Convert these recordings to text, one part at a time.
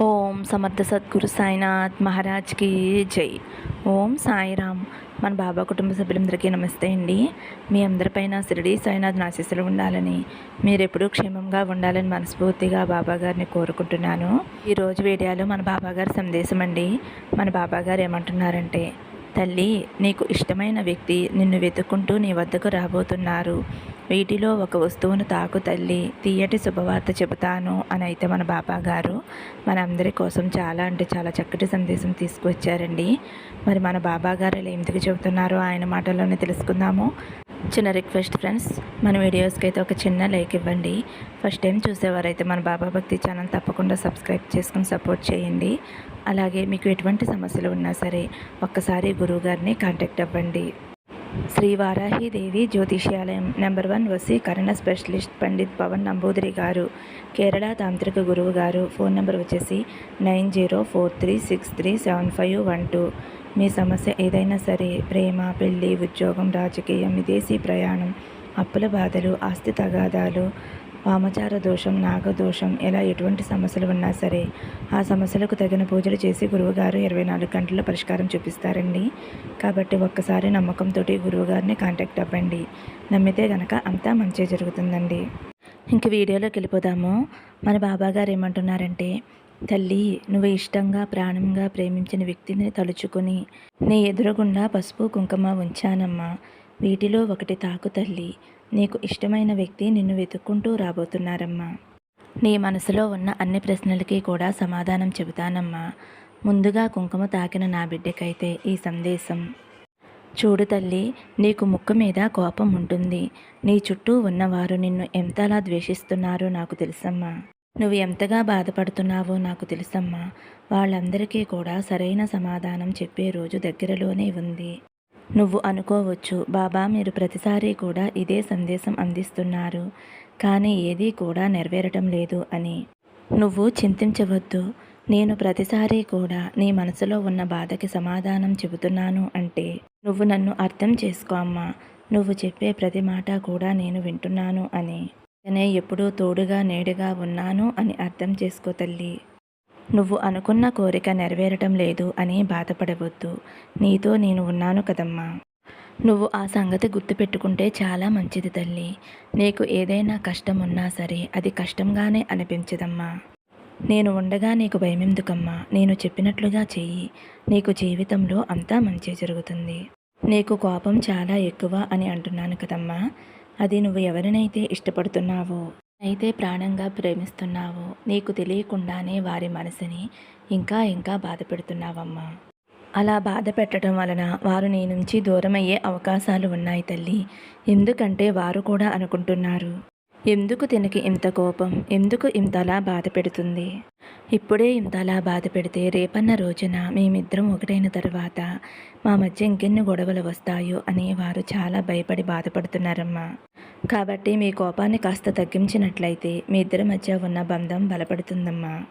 ఓం సమర్థ సద్గురు సాయినాథ్ మహారాజ్కి జై. ఓం సాయిరామ్. మన బాబా కుటుంబ సభ్యులందరికీ నమస్తే అండి. మీ అందరిపైన షిరిడి సాయినాథ్ ఆశీస్సులు ఉండాలని మీరు ఎప్పుడూ క్షేమంగా ఉండాలని మనస్ఫూర్తిగా బాబా గారిని కోరుకుంటున్నాను. ఈరోజు వీడియోలో మన బాబా గారి సందేశం అండి. మన బాబా గారు ఏమంటున్నారంటే తల్లి నీకు ఇష్టమైన వ్యక్తి నిన్ను వెతుక్కుంటూ నీ వద్దకు రాబోతున్నారు. వీటిలో ఒక వస్తువును తాకు తల్లి తీయటి శుభవార్త చెబుతాను అని అయితే మన బాబా గారు మనందరి కోసం చాలా అంటే చాలా చక్కటి సందేశం తీసుకువచ్చారండి మరి మన బాబా గారు ఇలా ఎందుకు చెబుతున్నారో? ఆయన మాటల్లోనే తెలుసుకుందాము. చిన్న రిక్వెస్ట్ ఫ్రెండ్స్ మన వీడియోస్కి అయితే ఒక చిన్న లైక్ ఇవ్వండి. ఫస్ట్ టైం చూసేవారైతే మన బాబా భక్తి ఛానల్ తప్పకుండా సబ్స్క్రైబ్ చేసుకుని సపోర్ట్ చేయండి. అలాగే మీకు ఎటువంటి సమస్యలు ఉన్నా సరే ఒక్కసారి గురువుగారిని కాంటాక్ట్ అవ్వండి. శ్రీ వారాహిదేవి జ్యోతిష్యాలయం నెంబర్ వన్ వసీకరణ స్పెషలిస్ట్ పండిత్ పవన్ నంబూదిరి గారు కేరళ తాంత్రిక గురువు గారు. ఫోన్ నెంబర్ వచ్చేసి nine zero four three six three seven five one two. మీ సమస్య ఏదైనా సరే ప్రేమ పెళ్ళి ఉద్యోగం రాజకీయం విదేశీ ప్రయాణం అప్పుల బాధలు ఆస్తి తగాదాలు వామచార దోషం నాగదోషం ఇలా ఎటువంటి సమస్యలు ఉన్నా సరే ఆ సమస్యలకు తగిన పూజలు చేసి గురువుగారు ఇరవై నాలుగు గంటల పరిష్కారం చూపిస్తారండి. కాబట్టి ఒక్కసారి నమ్మకంతో గురువుగారిని కాంటాక్ట్ అవ్వండి. నమ్మితే గనక అంతా మంచి జరుగుతుందండి. ఇంక వీడియోలోకి వెళ్ళిపోదాము. మన బాబా గారు ఏమంటున్నారంటే తల్లి నువ్వు ఇష్టంగా ప్రాణంగా ప్రేమించిన వ్యక్తిని తలుచుకొని నీ ఎదురుగుండా పసుపు కుంకుమ ఉంచానమ్మా. వీటిలో ఒకటి తాకు తల్లి. నీకు ఇష్టమైన వ్యక్తి నిన్ను వెతుక్కుంటూ రాబోతున్నారమ్మా. నీ మనసులో ఉన్న అన్ని ప్రశ్నలకి కూడా సమాధానం చెబుతానమ్మా. ముందుగా కుంకుమ తాకిన నా బిడ్డకైతే ఈ సందేశం. చూడు తల్లి నీకు ముక్కు మీద కోపం ఉంటుంది. నీ చుట్టూ ఉన్నవారు నిన్ను ఎంతలా ద్వేషిస్తున్నారో నాకు తెలుసమ్మా. నువ్వు ఎంతగా బాధపడుతున్నావో నాకు తెలుసమ్మా. వాళ్ళందరికీ కూడా సరైన సమాధానం చెప్పే రోజు దగ్గరలోనే ఉంది. నువ్వు అనుకోవచ్చు బాబా మీరు ప్రతిసారి కూడా ఇదే సందేశం అందిస్తున్నారు. కానీ ఏదీ కూడా నెరవేరటం లేదు అని. నువ్వు చింతించవద్దు. నేను ప్రతిసారి కూడా నీ మనసులో ఉన్న బాధకి సమాధానం చెబుతున్నాను అంటే నువ్వు నన్ను అర్థం చేసుకో అమ్మా. నువ్వు చెప్పే ప్రతి మాట కూడా నేను వింటున్నాను అని. నేనే ఎప్పుడూ తోడుగా నేడుగా ఉన్నాను అని అర్థం చేసుకో తల్లి. నువ్వు అనుకున్న కోరిక నెరవేరటం లేదు అని బాధపడవద్దు. నీతో నేను ఉన్నాను కదమ్మా. నువ్వు ఆ సంగతి గుర్తుపెట్టుకుంటే చాలా మంచిది తల్లి. నీకు ఏదైనా కష్టం ఉన్నా సరే అది కష్టంగానే అనిపించదమ్మా. నేను ఉండగా నీకు భయమెందుకమ్మా? నేను చెప్పినట్లుగా చెయ్యి. నీకు జీవితంలో అంతా మంచి జరుగుతుంది. నీకు కోపం చాలా ఎక్కువ అని అంటున్నాను కదమ్మా. అది నువ్వు ఎవరినైతే ఇష్టపడుతున్నావో. అయితే ప్రాణంగా ప్రేమిస్తున్నావో. నీకు తెలియకుండానే వారి మనసుని ఇంకా ఇంకా బాధ పెడుతున్నావమ్మా అలా బాధ పెట్టడం వలన వారు నీ నుంచి దూరమయ్యే అవకాశాలు ఉన్నాయి తల్లి. ఎందుకంటే వారు కూడా అనుకుంటున్నారు. ఎందుకు తినకి ఇంత కోపం? ఎందుకు ఇంతలా బాధ పెడుతుంది? ఇప్పుడే ఇంతలా బాధ పెడితే రేపన్న రోజున మేమిద్దరం ఒకటైన తర్వాత మా మధ్య ఇంకెన్ని గొడవలు వస్తాయో అని వారు చాలా భయపడి బాధపడుతున్నారమ్మా. కాబట్టి మీ కోపాన్ని కాస్త తగ్గించినట్లయితే మీ ఇద్దరి మధ్య ఉన్న బంధం బలపడుతుందమ్మా.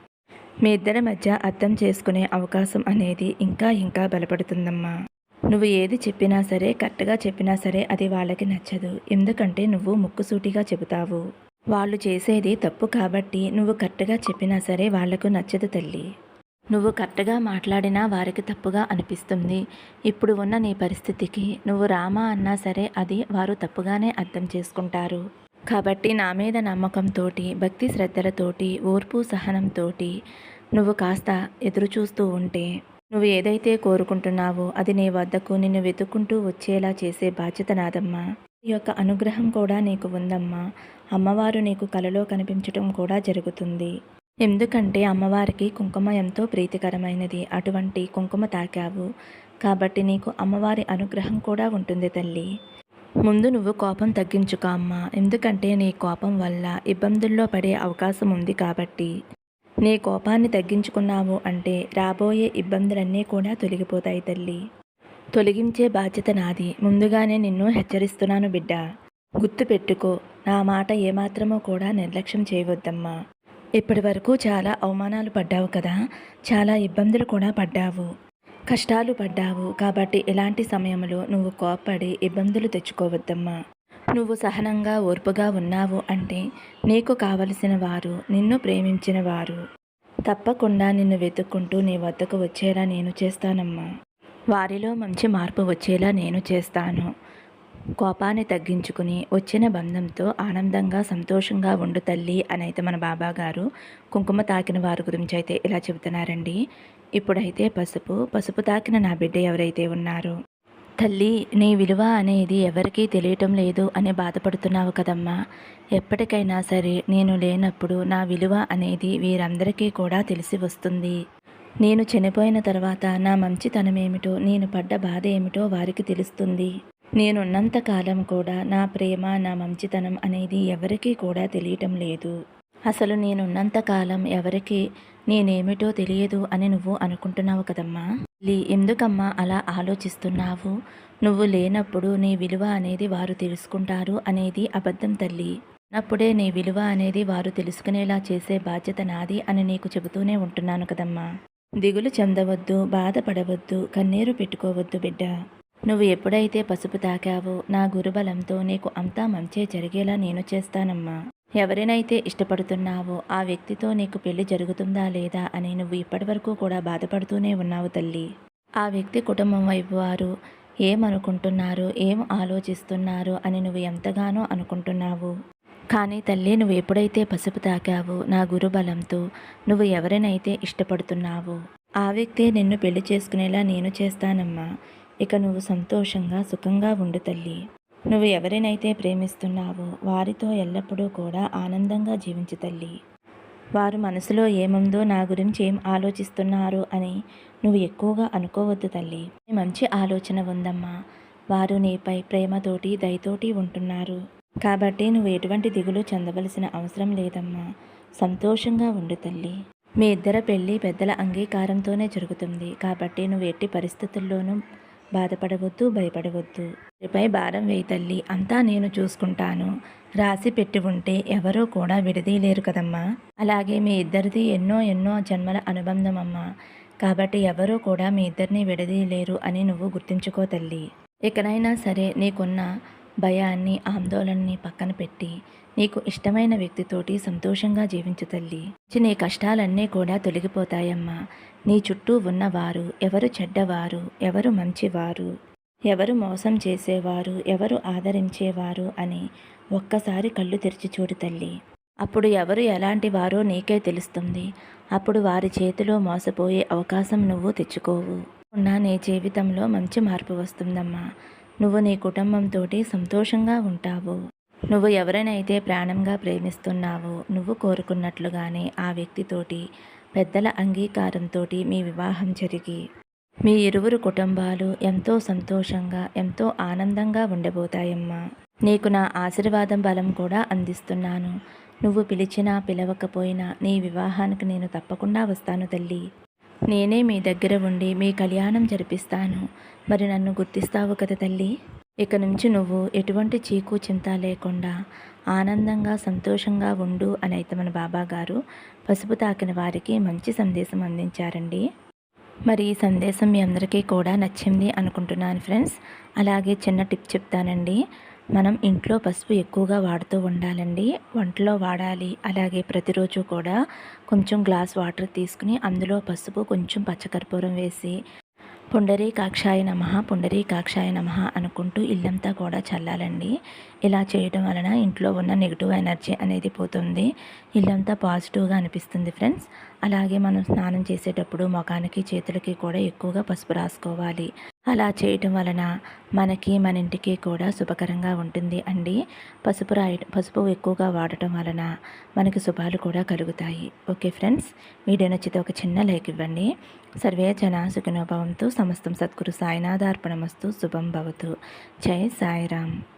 మీ ఇద్దరి మధ్య అర్థం చేసుకునే అవకాశం అనేది ఇంకా ఇంకా బలపడుతుందమ్మా. నువ్వు ఏది చెప్పినా సరే కరెక్ట్గా చెప్పినా సరే అది వాళ్ళకి నచ్చదు. ఎందుకంటే నువ్వు ముక్కుసూటిగా చెబుతావు. వాళ్ళు చేసేది తప్పు కాబట్టి నువ్వు కరెక్ట్గా చెప్పినా సరే వాళ్ళకు నచ్చదు తల్లి. నువ్వు కరెక్ట్గా మాట్లాడినా వారికి తప్పుగా అనిపిస్తుంది. ఇప్పుడు ఉన్న నీ పరిస్థితికి నువ్వు రామా అన్నా సరే అది వారు తప్పుగానే అర్థం చేసుకుంటారు. కాబట్టి నా మీద నమ్మకంతో భక్తి శ్రద్ధలతోటి ఓర్పు సహనంతోటి నువ్వు కాస్త ఎదురు చూస్తూ ఉంటే నువ్వు ఏదైతే కోరుకుంటున్నావో అది నీ వద్దకు నిన్ను వెతుక్కుంటూ వచ్చేలా చేసే బాధ్యత నాదమ్మా. ఈ యొక్క అనుగ్రహం కూడా నీకు ఉందమ్మా. అమ్మవారు నీకు కలలో కనిపించటం కూడా జరుగుతుంది. ఎందుకంటే అమ్మవారికి కుంకుమ ఎంతో ప్రీతికరమైనది. అటువంటి కుంకుమ తాకావు. కాబట్టి నీకు అమ్మవారి అనుగ్రహం కూడా ఉంటుంది తల్లి. ముందు నువ్వు కోపం తగ్గించుకో అమ్మా. ఎందుకంటే నీ కోపం వల్ల ఇబ్బందుల్లో పడే అవకాశం ఉంది కాబట్టి. నీ కోపాన్ని తగ్గించుకున్నావు అంటే రాబోయే ఇబ్బందులన్నీ కూడా తొలగిపోతాయి తల్లి. తొలగించే బాధ్యత నాది. ముందుగానే నిన్ను హెచ్చరిస్తున్నాను బిడ్డ. గుర్తుపెట్టుకో నా మాట ఏమాత్రమో కూడా నిర్లక్ష్యం చేయవద్దమ్మా. ఇప్పటి వరకు చాలా అవమానాలు పడ్డావు కదా. చాలా ఇబ్బందులు కూడా పడ్డావు. కష్టాలు పడ్డావు కాబట్టి ఇలాంటి సమయంలో నువ్వు కోప్పడి ఇబ్బందులు తెచ్చుకోవద్దమ్మా. నువ్వు సహనంగా ఓర్పుగా ఉన్నావు అంటే నీకు కావలసిన వారు నిన్ను ప్రేమించిన వారు. తప్పకుండా నిన్ను వెతుక్కుంటూ నీ వద్దకు వచ్చేలా నేను చేస్తానమ్మా. వారిలో మంచి మార్పు వచ్చేలా నేను చేస్తాను. కోపాన్ని తగ్గించుకుని వచ్చిన బంధంతో ఆనందంగా సంతోషంగా ఉండు తల్లి అని అయితే మన బాబా గారు కుంకుమ తాకిన వారి గురించి అయితే ఇలా చెబుతున్నారండి. ఇప్పుడైతే పసుపు పసుపు తాకిన నా బిడ్డ ఎవరైతే ఉన్నారో. తల్లి నీ విలువ అనేది ఎవరికీ తెలియటం లేదు అని బాధపడుతున్నావు కదమ్మా. ఎప్పటికైనా సరే నేను లేనప్పుడు నా విలువ అనేది వీరందరికీ కూడా తెలిసి వస్తుంది. నేను చనిపోయిన తర్వాత నా మంచితనమేమిటో నేను పడ్డ బాధ ఏమిటో వారికి తెలుస్తుంది. నేనున్నంత కాలం కూడా నా ప్రేమ నా మంచితనం అనేది ఎవరికీ కూడా తెలియటం లేదు. అసలు నేనున్నంత కాలం ఎవరికి నేనేమిటో తెలియదు అని నువ్వు అనుకుంటున్నావు కదమ్మా. లీ ఎందుకమ్మా అలా ఆలోచిస్తున్నావు? నువ్వు లేనప్పుడు నీ విలువ అనేది వారు తెలుసుకుంటారు అనేది అబద్ధం తల్లి. అప్పుడే నీ విలువ అనేది వారు తెలుసుకునేలా చేసే బాధ్యత నాది అని నీకు చెబుతూనే ఉంటున్నాను కదమ్మా. దిగులు చెందవద్దు బాధపడవద్దు కన్నీరు పెట్టుకోవద్దు బిడ్డ. నువ్వు ఎప్పుడైతే పసుపు తాకావో నా గురుబలంతో నీకు అంతా మంచే జరిగేలా నేను చేస్తానమ్మా. ఎవరినైతే ఇష్టపడుతున్నావో ఆ వ్యక్తితో నీకు పెళ్ళి జరుగుతుందా లేదా అని నువ్వు ఇప్పటివరకు కూడా బాధపడుతూనే ఉన్నావు తల్లి. ఆ వ్యక్తి కుటుంబం వైపు వారు ఏమనుకుంటున్నారు ఏం ఆలోచిస్తున్నారు అని నువ్వు ఎంతగానో అనుకుంటున్నావు. కానీ తల్లి నువ్వు ఎప్పుడైతే పసుపు తాకావో నా గురుబలంతో నువ్వు ఎవరినైతే ఇష్టపడుతున్నావో ఆ వ్యక్తి నిన్ను పెళ్ళి చేసుకునేలా నేను చేస్తానమ్మా. ఇక నువ్వు సంతోషంగా సుఖంగా ఉండు తల్లి. నువ్వు ఎవరినైతే ప్రేమిస్తున్నావో వారితో ఎల్లప్పుడూ కూడా ఆనందంగా జీవించు తల్లి. వారు మనసులో ఏముందో నా గురించి ఏం ఆలోచిస్తున్నారు అని నువ్వు ఎక్కువగా అనుకోవద్దు తల్లి. మంచి ఆలోచన ఉందమ్మా. వారు నీపై ప్రేమతోటి దయతోటి ఉంటున్నారు. కాబట్టి నువ్వు ఎటువంటి దిగులు చెందవలసిన అవసరం లేదమ్మా. సంతోషంగా ఉండు తల్లి. మీ ఇద్దర పెళ్ళి పెద్దల అంగీకారంతోనే జరుగుతుంది. కాబట్టి నువ్వు ఎట్టి పరిస్థితుల్లోనూ బాధపడవద్దు భయపడవద్దు. పై భారం వేయి తల్లి అంతా నేను చూసుకుంటాను. రాసి పెట్టి ఉంటే ఎవరూ కూడా విడదీయలేరు కదమ్మా. అలాగే మీ ఇద్దరిది ఎన్నో ఎన్నో జన్మల అనుబంధం అమ్మా కాబట్టి ఎవరూ కూడా మీ ఇద్దరిని విడదీయలేరు అని నువ్వు గుర్తుంచుకో తల్లి. ఇకనైనా సరే నీకున్న భయాన్ని ఆందోళనని పక్కన పెట్టి నీకు ఇష్టమైన వ్యక్తితోటి సంతోషంగా జీవించు తల్లి. నీ కష్టాలన్నీ కూడా తొలగిపోతాయమ్మా. నీ చుట్టూ ఉన్నవారు ఎవరు చెడ్డవారు ఎవరు మంచివారు ఎవరు మోసం చేసేవారు ఎవరు ఆదరించేవారు అని ఒక్కసారి కళ్ళు తెరిచి చూడు తల్లి. అప్పుడు ఎవరు ఎలాంటి వారో నీకే తెలుస్తుంది. అప్పుడు వారి చేతిలో మోసపోయే అవకాశం నువ్వు తెచ్చుకోవు. ఉన్న నీ జీవితంలో మంచి మార్పు వస్తుందమ్మా. నువ్వు నీ కుటుంబంతో సంతోషంగా ఉంటావు. నువ్వు ఎవరినైతే ప్రాణంగా ప్రేమిస్తున్నావో నువ్వు కోరుకున్నట్లుగానే ఆ వ్యక్తితోటి పెద్దల అంగీకారంతో మీ వివాహం జరిగి మీ ఇరువురు కుటుంబాలు ఎంతో సంతోషంగా ఎంతో ఆనందంగా ఉండబోతాయమ్మా. నీకు నా ఆశీర్వాదం బలం కూడా అందిస్తున్నాను. నువ్వు పిలిచినా పిలవకపోయినా నీ వివాహానికి నేను తప్పకుండా వస్తాను తల్లి. నేనే మీ దగ్గర ఉండి మీ కళ్యాణం జరిపిస్తాను. మరి నన్ను గుర్తిస్తావు కదా తల్లి? ఇక నుంచి నువ్వు ఎటువంటి చీకు చింత లేకుండా ఆనందంగా సంతోషంగా ఉండు అని అయితే మన బాబాగారు. పసుపు తాకిన వారికి మంచి సందేశం అందించారండి. మరి ఈ సందేశం మీ అందరికీ కూడా నచ్చింది అనుకుంటున్నాను ఫ్రెండ్స్. అలాగే చిన్న టిప్ చెప్తానండి. మనం ఇంట్లో పసుపు ఎక్కువగా వాడుతూ ఉండాలండి. వంటలో వాడాలి. అలాగే ప్రతిరోజు కూడా కొంచెం గ్లాస్ వాటర్ తీసుకుని అందులో పసుపు కొంచెం పచ్చకర్పూరం వేసి పుండరీకాక్షాయ నమ పుండరీకాక్షాయ నమ అనుకుంటూ ఇల్లంతా కూడా చల్లాలండి. ఇలా చేయడం వలన ఇంట్లో ఉన్న నెగిటివ్ ఎనర్జీ అనేది పోతుంది. ఇల్లంతా పాజిటివ్గా అనిపిస్తుంది ఫ్రెండ్స్. అలాగే మనం స్నానం చేసేటప్పుడు ముఖానికి చేతులకి కూడా ఎక్కువగా పసుపు రాసుకోవాలి. అలా చేయటం వలన మనకి మన ఇంటికి కూడా శుభకరంగా ఉంటుంది అండి. పసుపు రాయ పసుపు ఎక్కువగా వాడటం వలన మనకి శుభాలు కూడా కలుగుతాయి. ఓకే ఫ్రెండ్స్ వీడియో నచ్చితే ఒక చిన్న లైక్ ఇవ్వండి. సర్వే జన సుఖినోభవంతో సమస్తం సద్గురు సాయినాథార్పణమస్తు శుభం భవతు. జై సాయిరామ్.